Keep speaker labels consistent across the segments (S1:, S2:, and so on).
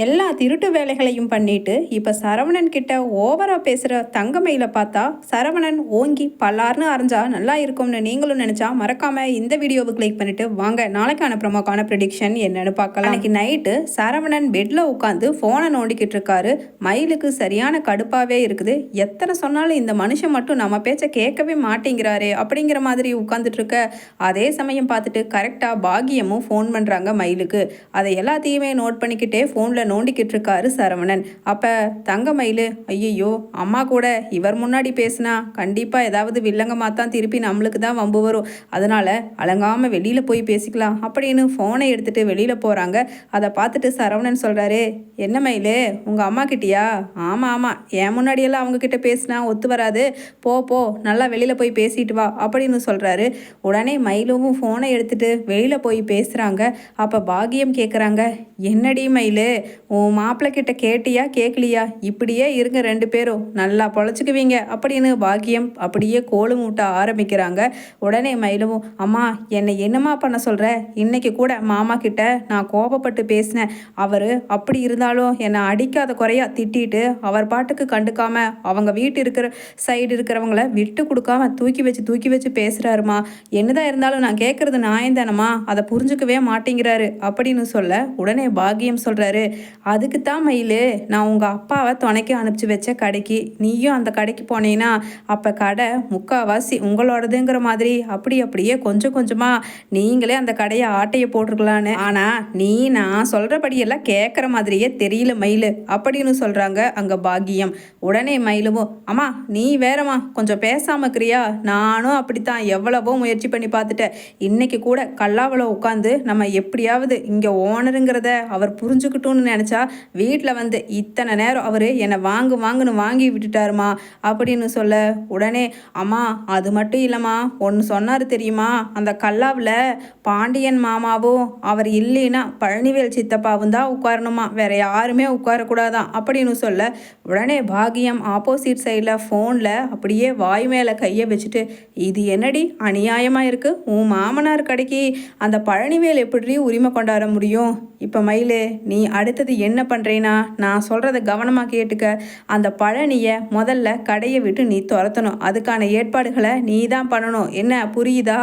S1: எல்லா திருட்டு வேலைகளையும் பண்ணிட்டு இப்போ சரவணன் கிட்ட ஓவரா பேசுகிற தங்கமையில் பார்த்தா சரவணன் ஓங்கி பல்லார்னு அரைஞ்சா நல்லா இருக்கும்னு நீங்களும் நினச்சா மறக்காம இந்த வீடியோவை கிளிக் பண்ணிட்டு வாங்க. நாளைக்கான ப்ரமோக்கான ப்ரிடிக்ஷன் என்னன்னு பார்க்கலாம். அன்னைக்கு நைட்டு சரவணன் பெட்டில் உட்காந்து ஃபோனை நோண்டிக்கிட்டு இருக்காரு. மயிலுக்கு சரியான கடுப்பாகவே இருக்குது. எத்தனை சொன்னாலும் இந்த மனுஷன் மட்டும் நம்ம பேச்சை கேட்கவே மாட்டேங்கிறாரே அப்படிங்கிற மாதிரி உட்காந்துட்டு இருக்க. அதே சமயம் பார்த்துட்டு கரெக்டாக பாகியமும் ஃபோன் பண்ணுறாங்க மயிலுக்கு. அதை எல்லாத்தையுமே நோட் பண்ணிக்கிட்டே ஃபோனில் நோண்டிக்கிட்டு இருக்காரு சரவணன். அப்போ தங்கமயில் ஐயையோ அம்மா கூட இவர் முன்னாடி பேசுனா கண்டிப்பாக ஏதாவது வில்லங்கமாக தான் திருப்பி நம்மளுக்கு தான் வம்பு வரும். அதனால் அலங்காமல் வெளியில் போய் பேசிக்கலாம் அப்படின்னு ஃபோனை எடுத்துகிட்டு வெளியில் போகிறாங்க அதை பார்த்துட்டு சரவணன் சொல்கிறாரு என்ன மயிலு உங்கள் அம்மா கிட்டயா? ஆமாம் ஆமாம் என் முன்னாடியெல்லாம் அவங்கக்கிட்ட பேசினா ஒத்து வராது. போ போ. நல்லா வெளியில் போய் பேசிட்டு வா அப்படின்னு சொல்கிறாரு உடனே மயிலும் ஃபோனை எடுத்துகிட்டு வெளியில் போய் பேசுகிறாங்க அப்போ பாகியம் கேட்குறாங்க என்னடி மயிலு உன் மாப்பிள்ளை கிட்ட கேட்டியா கேட்கலையா இப்படியே இருங்க ரெண்டு பேரும். நல்லா பொழைச்சிக்குவீங்க. அப்படின்னு பாக்கியம் அப்படியே கோலு மூட்ட ஆரம்பிக்கிறாங்க. உடனே மயிலவும் அம்மா என்னை என்னம்மா பண்ண சொல்கிற இன்னைக்கு கூட மாமா கிட்ட நான் கோபப்பட்டு பேசினேன். அவர் அப்படி இருந்தாலும் என்னை அடிக்காத குறையா திட்டிட்டு அவர் பாட்டுக்கு கண்டுக்காம அவங்க வீட்டு இருக்கிற சைடு இருக்கிறவங்கள விட்டு கொடுக்காம தூக்கி வச்சு தூக்கி வச்சு பேசுகிறாருமா என்னதான் இருந்தாலும் நான் கேட்குறது நாயந்தானம்மா அதை புரிஞ்சுக்கவே மாட்டேங்கிறாரு அப்படின்னு சொல்ல உடனே பாக்கியம் சொல்கிறாரு அதுக்கு தான் மயில் நான் உங்கள் அப்பாவை துணைக்கு அனுப்பிச்சி வச்ச கடைக்கு. நீயும் அந்த கடைக்கு போனீங்கன்னா அப்போ கடை முக்கால்வாசி உங்களோடதுங்கிற மாதிரி. அப்படி அப்படியே கொஞ்சம் கொஞ்சமாக நீங்களே அந்த கடையை ஆட்டையை போட்டிருக்கலான்னு. ஆனால் நீ நான் சொல்கிறபடியெல்லாம் கேட்குற மாதிரியே தெரியல மயில். அப்படின்னு சொல்கிறாங்க அங்கே பாக்கியம் உடனே மயிலுமோ அம்மா நீ வேறம்மா கொஞ்சம் பேசாம இருக்கிறியா நானும் அப்படித்தான் எவ்வளவோ முயற்சி பண்ணி பார்த்துட்டேன். இன்னைக்கு கூட கல்லாவில் உட்காந்து நம்ம எப்படியாவது இங்கே ஓனருங்கிறத அவர் புரிஞ்சுக்கிட்டோன்னு நினச்சா வீட்டில் வந்து இத்தனை நேரம் அவர் என்னை வாங்கு வாங்குன்னு வாங்கி விட்டுட்டாருமா? அப்படின்னு சொல்ல உடனே அம்மா அது மட்டும் இல்லைம்மா. ஒன்று சொன்னார் தெரியுமா? அந்த கல்லாவில் பாண்டியன் மாமாவும் அவர் இல்லைன்னா பழனிவேல் சித்தப்பாவும் தான் உட்காரணுமா? வேற யாருமே உட்காரக்கூடாதான். அப்படின்னு சொல்ல உடனே பாகியம் ஆப்போசிட் சைடில் ஃபோனில் அப்படியே வாய் மேலே கையை வச்சுட்டு இது என்னடி அநியாயமாக இருக்குது உன் மாமனார் கடைக்கு அந்த பழனிவேல் எப்படி உரிமை கொண்டாட முடியும்? இப்போ மயிலு நீ அடுத்த அடுத்தது என்ன பண்ணுறேன்னா நான் சொல்கிறத கவனமாக கேட்டுக்க. அந்த பழனியை முதல்ல கடையை விட்டு நீ துரத்தணும். அதுக்கான ஏற்பாடுகளை நீ தான் பண்ணணும். என்ன புரியுதா?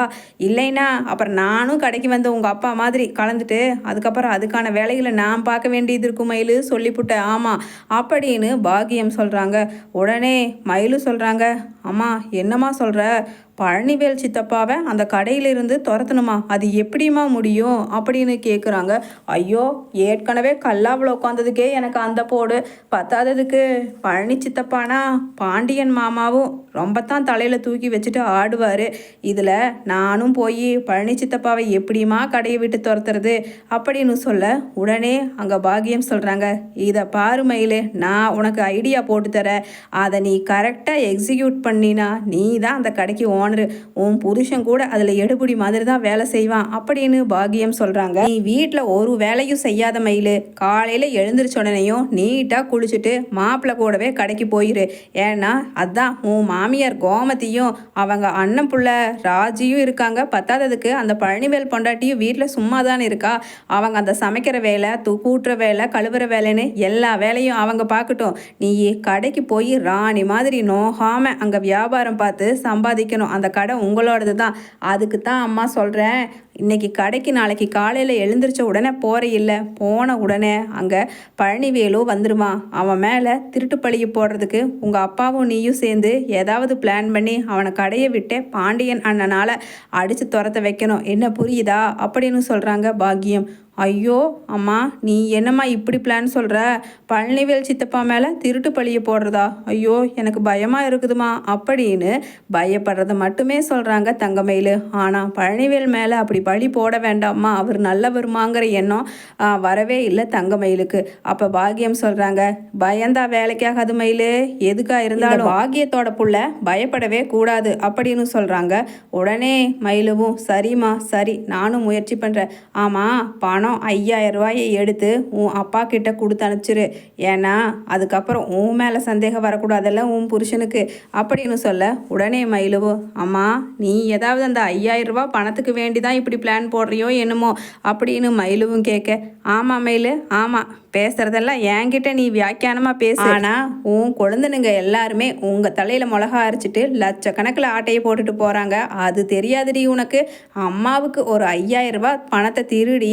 S1: இல்லைன்னா அப்புறம் நானும் கடைக்கு வந்து உங்கள் அப்பா மாதிரி கலந்துட்டு அதுக்கப்புறம் அதுக்கான வேலைகளை நான் பார்க்க வேண்டியது இருக்கும் மயிலு சொல்லிப்புட்டேன் ஆமாம் அப்படின்னு பாகியம் சொல்கிறாங்க உடனே மயிலு சொல்கிறாங்க அம்மா என்னம்மா சொல்கிற பழனிவேல் சித்தப்பாவை அந்த கடையிலிருந்து துரத்தணுமா? அது எப்படிம்மா முடியும்? அப்படின்னு கேட்குறாங்க ஐயோ ஏற்கனவே கல்லாவில் உட்காந்ததுக்கே எனக்கு அந்த போடு. பத்தாததுக்கு பழனி சித்தப்பானா? பாண்டியன் மாமாவும் ரொம்ப தான் தலையில் தூக்கி வச்சுட்டு ஆடுவார். இதில் நானும் போய் பழனி சித்தப்பாவை எப்படிமா கடையை விட்டு துரத்துறது? அப்படின்னு சொல்ல உடனே அங்கே பாகியம் சொல்கிறாங்க இதை பாரு மயிலே நான் உனக்கு ஐடியா போட்டு தரேன். அதை நீ கரெக்டாக எக்ஸிக்யூட் பண்ணினா நீ தான் அந்த கடைக்கு ஓனரு உன் புருஷன் கூட அதில் எடுபடி மாதிரி தான் வேலை செய்வான் அப்படின்னு பாகியம் சொல்கிறாங்க நீ வீட்டில் ஒரு வேலையும் செய்யாத மயில். காலையில் எழுந்திரிச்ச உடனேயும் நீட்டாக குளிச்சுட்டு மாப்பிள்ளை கூடவே கடைக்கு போயிரு. ஏன்னா அதான் உன் மாமியார் கோமதியும் அவங்க அண்ணன் புள்ள ராஜியும் இருக்காங்க. பத்தாததுக்கு அந்த பழனிவேல் பொண்டாட்டியும் வீட்டில் சும்மா தான் இருக்கா? அவங்க அந்த சமைக்கிற வேலை தூ கூட்டுற வேலை கழுவுற வேலைன்னு எல்லா வேலையும் அவங்க பார்க்கட்டும் நீ கடைக்கு போய் ராணி மாதிரி நோகாமல் அங்கே வியாபாரம் பார்த்து சம்பாதிக்கணும். அந்த கடை உங்களோடது தான் அதுக்கு தான் அம்மா சொல்கிறேன் இன்னைக்கு கடைக்கு நாளைக்கு காலையில் எழுந்திரிச்ச உடனே போகிற இல்லை போன உடனே அங்கே பழனிவேலு வந்துடுவான் அவன் மேலே திருட்டு பழிய போடுறதுக்கு உங்கள் அப்பாவும் நீயும் சேர்ந்து ஏதாவது பிளான் பண்ணி அவனை கடையை விட்டு பாண்டியன் அண்ணனால் அடித்து துரத்த வைக்கணும். என்ன புரியுதா? அப்படின்னு சொல்கிறாங்க பாக்கியம் ஐயோ அம்மா நீ என்னம்மா இப்படி பிளான் சொல்கிற பழனிவேல் சித்தப்பா மேலே திருட்டு பழிய போடுறதா? ஐயோ எனக்கு பயமாக இருக்குதுமா? அப்படின்னு பயப்படுறத மட்டுமே சொல்கிறாங்க தங்கமயில். ஆனால் பழனிவேல் மேலே அப்படி பலி போட வேண்டாம்மா அவர் நல்லவருமாங்கிற எண்ணம் வரவே இல்லை தங்க மயிலுக்கு அப்போ பாக்கியம் சொல்கிறாங்க பயந்தா வேலைக்காகாது மயில் எதுக்காக இருந்தாலும். பாகியத்தோட புள்ள பயப்படவே கூடாது அப்படின்னு சொல்கிறாங்க உடனே மயிலுவும் சரிம்மா சரி நானும் முயற்சி பண்ணுறேன் ஆமாம் பணம் ஐயாயிரம் ரூபாயை எடுத்து உன் அப்பா கிட்ட கொடுத்து அனுப்பிச்சிரு. ஏன்னா அதுக்கப்புறம் உன் மேலே சந்தேகம் வரக்கூடாதுல்ல உன் புருஷனுக்கு அப்படின்னு சொல்ல உடனே மயிலவும் அம்மா நீ ஏதாவது அந்த ஐயாயிரம் ரூபா பணத்துக்கு வேண்டி தான் இப்படி பிளான் போடுறியோ என்னமோ அப்படின்னு மயிலுவும் கேட்க ஆமாம் மயிலு ஆமாம் பேசுறதெல்லாம் என்கிட்ட நீ வியாக்கியானமாக பேசு. ஆனால் உன் குழந்தைனுங்க எல்லாருமே உங்கள் தலையில் மிளகா அரைச்சிட்டு லட்சக்கணக்கில் ஆட்டையை போட்டுட்டு போகிறாங்க அது தெரியாதுடி உனக்கு. அம்மாவுக்கு ஒரு ஐயாயிரம் ரூபாய் பணத்தை திருடி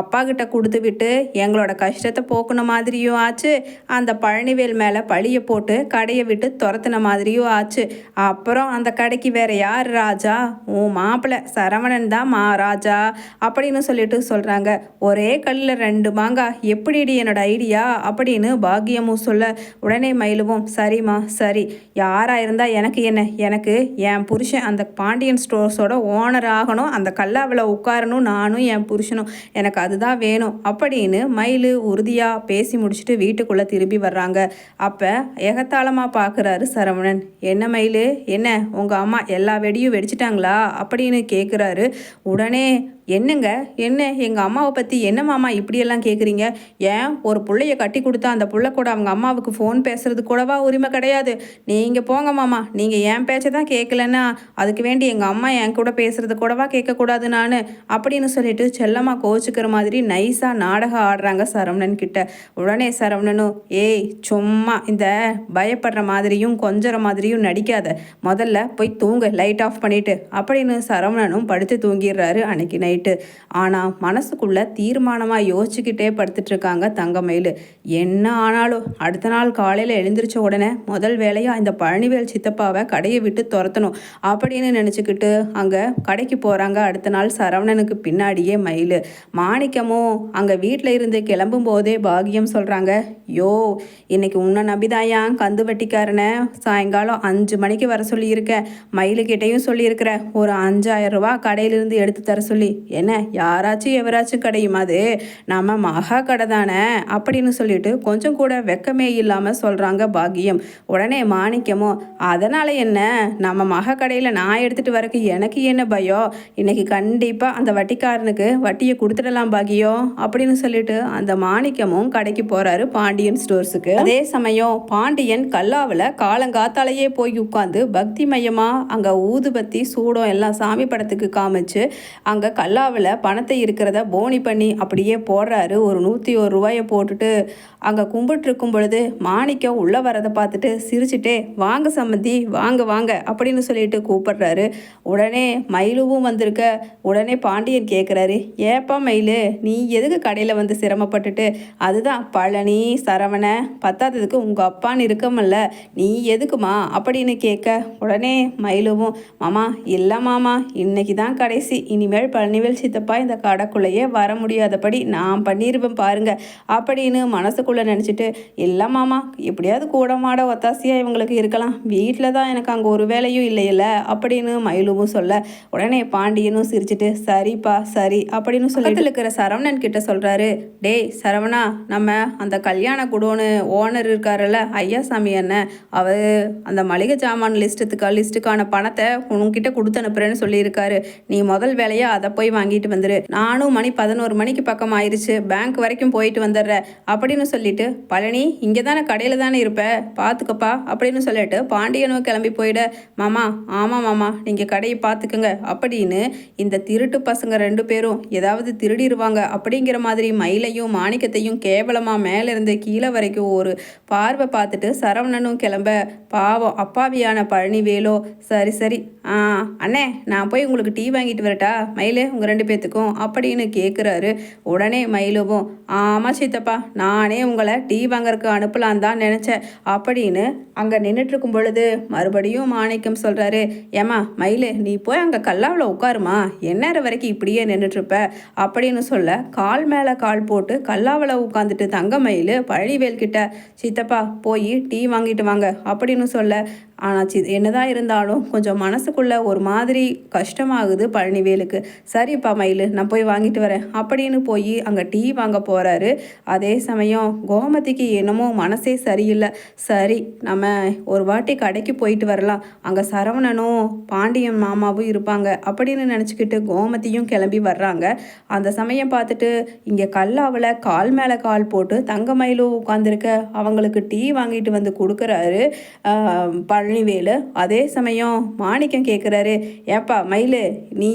S1: அப்பா கிட்ட கொடுத்து விட்டு எங்களோட கஷ்டத்தை போக்குன மாதிரியும் ஆச்சு. அந்த பழனிவேல் மேலே பழிய போட்டு கடையை விட்டு துரத்துன மாதிரியும் ஆச்சு. அப்புறம் அந்த கடைக்கு வேற யார் ராஜா? உன் மாப்பிள்ளை சரவணன் தான் மா ராஜா அப்படின்னு சொல்லிட்டு சொல்கிறாங்க ஒரே கல்லில் ரெண்டு மாங்காய் எப்படிடி என்னோட ஐடியா? அப்படின்னு பாக்கியமும் சொல்ல உடனே மயிலுவும் சரிம்மா சரி. யாராக இருந்தால் எனக்கு என்ன? எனக்கு என் புருஷன் அந்த பாண்டியன் ஸ்டோர்ஸோட ஓனர் ஆகணும். அந்த கல்லாவில் உட்காரணும். நானும் என் புருஷனும். எனக்கு அதுதான் வேணும். அப்படின்னு மயில் உறுதியாக பேசி முடிச்சுட்டு வீட்டுக்குள்ளே திரும்பி வர்றாங்க. அப்போ எகத்தாளமாக பார்க்குறாரு சரவணன். என்ன மயில்? என்ன? உங்கள் அம்மா எல்லா வெடியும் வெடிச்சிட்டாங்களா? அப்படின்னு கேட்குறாரு உடனே धरणे என்னங்க? என்ன? எங்கள் அம்மாவை பற்றி என்ன மாமா இப்படியெல்லாம் கேட்குறீங்க ஏன்? ஒரு பிள்ளைய கட்டி கொடுத்தா அந்த புள்ள கூட அவங்க அம்மாவுக்கு ஃபோன் பேசுறது கூடவா உரிமை கிடையாது. நீங்கள் போங்க மாமா. நீங்கள் என் பேச்சை தான் கேட்கலன்னா அதுக்கு வேண்டி எங்கள் அம்மா என் கூட பேசுறது கூடவா கேட்கக்கூடாது நான்? அப்படின்னு சொல்லிட்டு செல்லமாக கோச்சிக்கிற மாதிரி நைஸாக நாடகம் ஆடுறாங்க சரவணன் கிட்ட. உடனே சரவணனும் ஏய் சும்மா இந்த பயப்படுற மாதிரியும் கொஞ்சற மாதிரியும் நடிக்காத. முதல்ல போய் தூங்க லைட் ஆஃப் பண்ணிட்டு அப்படின்னு சரவணனும் படுத்து தூங்கிடுறாரு அன்னைக்கு நைட்டு ஆனால் மனசுக்குள்ளே தீர்மானமாக யோசிச்சுக்கிட்டே படுத்துட்டு இருக்காங்க தங்கமயில். என்ன ஆனாலும் அடுத்த நாள் காலையில் எழுந்திரிச்ச உடனே முதல் வேலையாக இந்த பழனிவேல் சித்தப்பாவை கடையை விட்டு துரத்தணும் அப்படின்னு நினச்சிக்கிட்டு அங்கே கடைக்கு போகிறாங்க அடுத்த நாள் சரவணனுக்கு பின்னாடியே மயில். மாணிக்கமும் அங்கே வீட்டில் இருந்து கிளம்பும் போதே பாகியம் சொல்கிறாங்க யோ இன்னைக்கு உன்னை நம்பிதாயா கந்து வட்டிக்காரனை. சாயங்காலம் அஞ்சு மணிக்கு வர சொல்லியிருக்கேன். மயிலுக்கிட்டையும் சொல்லியிருக்கிற. ஒரு அஞ்சாயிரம் ரூபா கடையிலிருந்து எடுத்து தர சொல்லி. என்ன யாராச்சும் எவராச்சும் கிடையுமா அது நம்ம மகா கடை தானே? அப்படின்னு சொல்லிட்டு கொஞ்சம் கூட வெக்கமே இல்லாமல் சொல்கிறாங்க பாக்கியம். உடனே மாணிக்கமோ அதனால் என்ன? நம்ம மகா கடையில் நான் எடுத்துகிட்டு வரக்கு எனக்கு என்ன பயம் இன்னைக்கு கண்டிப்பாக அந்த வட்டிக்காரனுக்கு வட்டியை கொடுத்துடலாம் பாக்கியம் அப்படின்னு சொல்லிட்டு அந்த மாணிக்கமும் கடைக்கு போகிறாரு பாண்டியன் ஸ்டோர்ஸுக்கு. அதே சமயம் பாண்டியன் கல்லாவில் காலங்காத்தாலேயே போய் உட்காந்து பக்தி மையமாக அங்கே ஊதுபத்தி சூடம் எல்லாம் சாமி படத்துக்கு காமிச்சு அங்கே கல்லாவில் பணத்தை இருக்கிறத போனி பண்ணி அப்படியே போடுறாரு. ஒரு நூற்றி ஒரு ரூபாயை போட்டுட்டு அங்கே கும்பிட்டுருக்கும் பொழுது மாணிக்கம் உள்ளே வரதை பார்த்துட்டு சிரிச்சுட்டே வாங்க சம்மந்தி வாங்க வாங்க அப்படின்னு சொல்லிட்டு கூப்பிடுறாரு. உடனே மயிலுவும் வந்திருக்க உடனே பாண்டியன் கேட்குறாரு ஏப்பா மயிலு நீ எதுக்கு கடையில் வந்து சிரமப்பட்டுட்டு? அதுதான் பழனி சரவண பத்தாததுக்கு உங்கள் அப்பான்னு இருக்கமல்ல நீ எதுக்குமா? அப்படின்னு கேட்க உடனே மயிலுவும் மாமா இல்லை மாமா இன்னைக்கு தான் கடைசி இனிமேல் பழனி வடிவேல் சித்தப்பா இந்த கடைக்குள்ளேயே வர முடியாதபடி நான் பண்ணியிருப்பேன் பாருங்க. அப்படின்னு மனசுக்குள்ளே நினச்சிட்டு இல்லை மாமா எப்படியாவது கூட மாட ஒத்தாசையாக இவங்களுக்கு இருக்கலாம். வீட்டில் தான் எனக்கு அங்கே ஒரு வேலையும் இல்லையில்ல அப்படின்னு மயிலுவும் சொல்ல உடனே பாண்டியனும் சிரிச்சிட்டு சரிப்பா சரி அப்படின்னு சொல்லி இருக்கிற சரவணன் கிட்ட சொல்கிறாரு டேய் சரவணா நம்ம அந்த கல்யாண குடோனு ஓனர் இருக்காருல்ல ஐயாசாமி அண்ணன் அவர் அந்த மளிகை சாமான் லிஸ்ட்டுக்கு லிஸ்ட்டுக்கான பணத்தை உன்கிட்ட கொடுத்து அனுப்புறேன்னு சொல்லியிருக்காரு. நீ முதல் வேலையாக அதை போய் வாங்கிட்டு வந்துரு. நானும் மணி பதினோரு மணிக்கு பக்கம் ஆயிடுச்சு பேங்க் வரைக்கும் போயிட்டு வந்துடுறேன் அப்படின்னு சொல்லிட்டு பழனி இங்கே தானே கடையில் தானே இருப்ப? பார்த்துக்கப்பா அப்படின்னு சொல்லிட்டு பாண்டியனும் கிளம்பி போயிட. மாமா ஆமாம் மாமா நீங்கள் கடையை பார்த்துக்குங்க அப்படின்னு இந்த திருட்டு பசங்க ரெண்டு பேரும் ஏதாவது திருடிடுவாங்க அப்படிங்கிற மாதிரி மயிலையும் மாணிக்கத்தையும் கேவலமாக மேலேருந்து கீழே வரைக்கும் ஒரு பார்வை பார்த்துட்டு சரவணனும் கிளம்ப. பாவம் அப்பாவியான பழனிவேலோ சரி சரி அண்ணே நான் போய் உங்களுக்கு டீ வாங்கிட்டு வரட்டா? மயிலு உங்கள் ரெண்டு பேர்த்துக்கும் அப்படின்னு கேட்குறாரு உடனே மயிலுவும் ஆமாம் சித்தப்பா நானே உங்களை டீ வாங்கறதுக்கு அனுப்பலான் தான் நினச்சேன் அப்படின்னு அங்கே நின்றுட்டுருக்கும் பொழுது மறுபடியும் மாணிக்கம் சொல்கிறாரு ஏமா மயிலு நீ போய் அங்கே கல்லாவில் உட்காருமா? எந்நேரம் வரைக்கும் இப்படியே நின்றுட்டுருப்ப அப்படின்னு சொல்ல கால் மேலே கால் போட்டு கல்லாவில் உட்காந்துட்டு தங்க மயில் பழனிவேல் கிட்ட சித்தப்பா போய் டீ வாங்கிட்டு வாங்க அப்படின்னு சொல்ல ஆனால் சி என்னதான் இருந்தாலும் கொஞ்சம் மனசுக்குள்ளே ஒரு மாதிரி கஷ்டமாகுது பழனிவேலுக்கு. சரிப்பா மயில் நான் போய் வாங்கிட்டு வரேன். அப்படின்னு போய் அங்கே டீ வாங்க போகிறாரு அதே சமயம் கோமதிக்கு என்னமோ மனசே சரியில்லை. சரி நம்ம ஒரு வாட்டி கடைக்கு போயிட்டு வரலாம். அங்கே சரவணனும் பாண்டியன் மாமாவும் இருப்பாங்க அப்படின்னு நினச்சிக்கிட்டு கோமதியும் கிளம்பி வர்றாங்க. அந்த சமயம் பார்த்துட்டு இங்கே கல்லாவில் கால் மேலே கால் போட்டு தங்க மயிலும் உட்காந்துருக்க அவங்களுக்கு டீ வாங்கிட்டு வந்து கொடுக்குறாரு. பழ பழனிவேலு அதே சமயம் மாணிக்கம் கேட்குறாரு ஏப்பா மயிலு நீ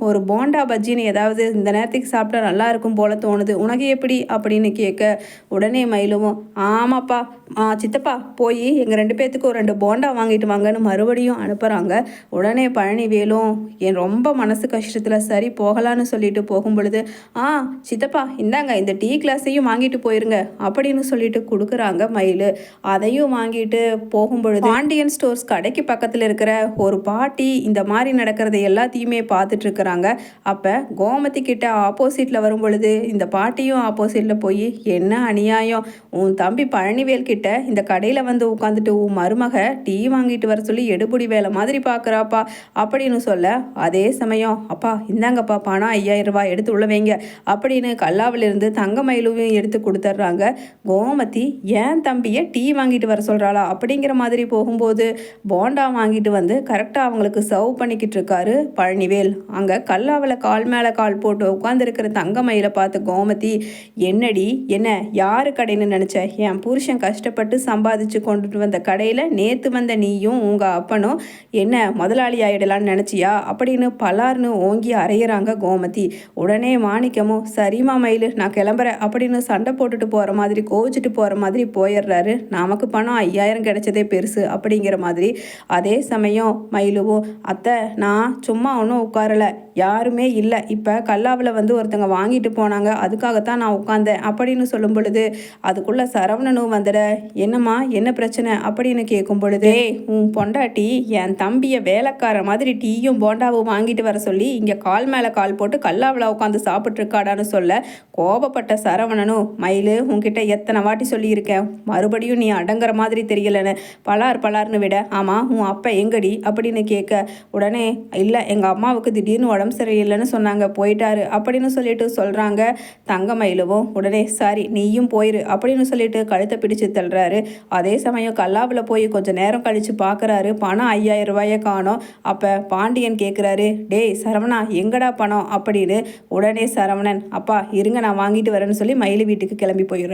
S1: ஒரு போண்டா பஜ்ஜின்னு ஏதாவது இந்த நேரத்துக்கு சாப்பிட்டா நல்லா இருக்கும் போல தோணுது. உனக்கு எப்படி? அப்படின்னு கேட்க உடனே மயிலுவும் ஆமாப்பா ஆ சித்தப்பா போய் எங்கள் ரெண்டு பேர்த்துக்கு ஒரு ரெண்டு போண்டா வாங்கிட்டு வாங்கன்னு மறுபடியும் அனுப்புகிறாங்க உடனே பழனிவேலும் என் ரொம்ப மனசு கஷ்டத்தில் சரி போகலான்னு சொல்லிட்டு போகும் பொழுது ஆ சித்தப்பா இந்தாங்க இந்த டீ கிளாஸையும் வாங்கிட்டு போயிருங்க அப்படின்னு சொல்லிட்டு கொடுக்குறாங்க மயில். அதையும் வாங்கிட்டு போகும் பொழுது பாண்டியன் ஸ்டோர்ஸ் கடைக்கு பக்கத்தில் இருக்கிற ஒரு பாட்டி இந்த மாதிரி நடக்கிறத எல்லாத்தையுமே பார்த்துட்டு இருக்கிறாங்க அப்போ கோமதி கிட்ட ஆப்போசிட்டில் வரும் பொழுது இந்த பாட்டியும் ஆப்போசிட்டில் போய் என்ன அநியாயம்? உன் தம்பி பழனிவேல் கிட்ட இந்த கடையில் வந்து உட்காந்துட்டு உன் மருமக டீ வாங்கிட்டு வர சொல்லி எடுபுடி வேலை மாதிரி பார்க்குறாப்பா அப்படின்னு சொல்ல அதே சமயம் அப்பா இந்தாங்கப்பா பணம் ஐயாயிரம் ரூபாய் எடுத்து உள்ள வைங்க அப்படின்னு கல்லாவிலிருந்து தங்க மயிலுவையும் எடுத்து கொடுத்துட்றாங்க. கோமதி ஏன் தம்பியை டீ வாங்கிட்டு வர சொல்கிறாளா அப்படிங்கிற மாதிரி போகும்போது போண்டா வாங்கிட்டு வந்து கரெக்டாக அவங்களுக்கு சர்வ் பண்ணிக்கிட்டு இருக்காரு பழனிவேல். அங்கே கல்லாவில் கால் மேலே கால் போட்டு உட்காந்துருக்கிற தங்க மயிலை பார்த்து கோமதி என்னடி என்ன யாரு கடைன்னு நினச்ச? என் புருஷன் கஷ்டப்பட்டு சம்பாதிச்சு கொண்டுட்டு வந்த கடையில் நேற்று வந்த நீயும் உங்கள் அப்பனும் என்ன முதலாளி ஆகிடலான்னு நினச்சியா? அப்படின்னு பலார்னு ஓங்கி அரையிறாங்க கோமதி. உடனே மாணிக்கமும் சரிமா மயில் நான் கிளம்புறேன் அப்படின்னு சண்டை போட்டுட்டு போகிற மாதிரி கோவிச்சிட்டு போகிற மாதிரி போயிடுறாரு. நமக்கு பணம் ஐயாயிரம் கிடைச்சதே பெருசு அப்படிங்கிற மாதிரி. அதே சமயம் மயிலுவும் அத்தை நான் சும்மா ஒன்றும் உட்காரலை. யாருமே இல்லை. இப்போ கல்லாவில் வந்து ஒருத்தங்க வாங்கிட்டு போனாங்க. அதுக்காகத்தான் நான் உட்காந்தேன் அப்படின்னு சொல்லும் பொழுது அதுக்குள்ளே சரவணனும் வந்துட என்னம்மா என்ன பிரச்சனை? அப்படின்னு கேட்கும் பொழுது உன் பொண்டாட்டி என் தம்பியை வேலைக்கார மாதிரி டீயும் போண்டாவும் வாங்கிட்டு வர சொல்லி இங்கே கால் மேலே கால் போட்டு கல்லாவில் உட்காந்து சாப்பிட்ருக்காடான்னு சொல்ல கோபப்பட்ட சரவணனும் மயில் உன்கிட்ட எத்தனை வாட்டி சொல்லியிருக்கேன்? மறுபடியும் நீ அடங்குற மாதிரி தெரியலன்னு பலார் பலார்னு விட ஆமாம் உன் அப்பா எங்கடி? அப்படின்னு கேட்க உடனே இல்லை எங்கள் அம்மாவுக்கு திடீர்னு உடம்பு சரியில்லைன்னு சொன்னாங்க போயிட்டாரு அப்படின்னு சொல்லிட்டு சொல்கிறாங்க தங்கமயிலுவும் உடனே சாரி நீயும் போயிரு அப்படின்னு சொல்லிட்டு கழுத்தை பிடிச்சு தள்ளுறாரு. அதே சமயம் கல்லாவில் போய் கொஞ்சம் நேரம் கழித்து பார்க்குறாரு பணம் ஐயாயிரம் ரூபாயை காணோம். அப்போ பாண்டியன் கேட்குறாரு டேய் சரவணா எங்கடா பணம்? அப்படின்னு. உடனே சரவணன் அப்பா இருங்க நான் வாங்கிட்டு வரேன்னு சொல்லி மயில் வீட்டுக்கு கிளம்பி போயிடுறேன்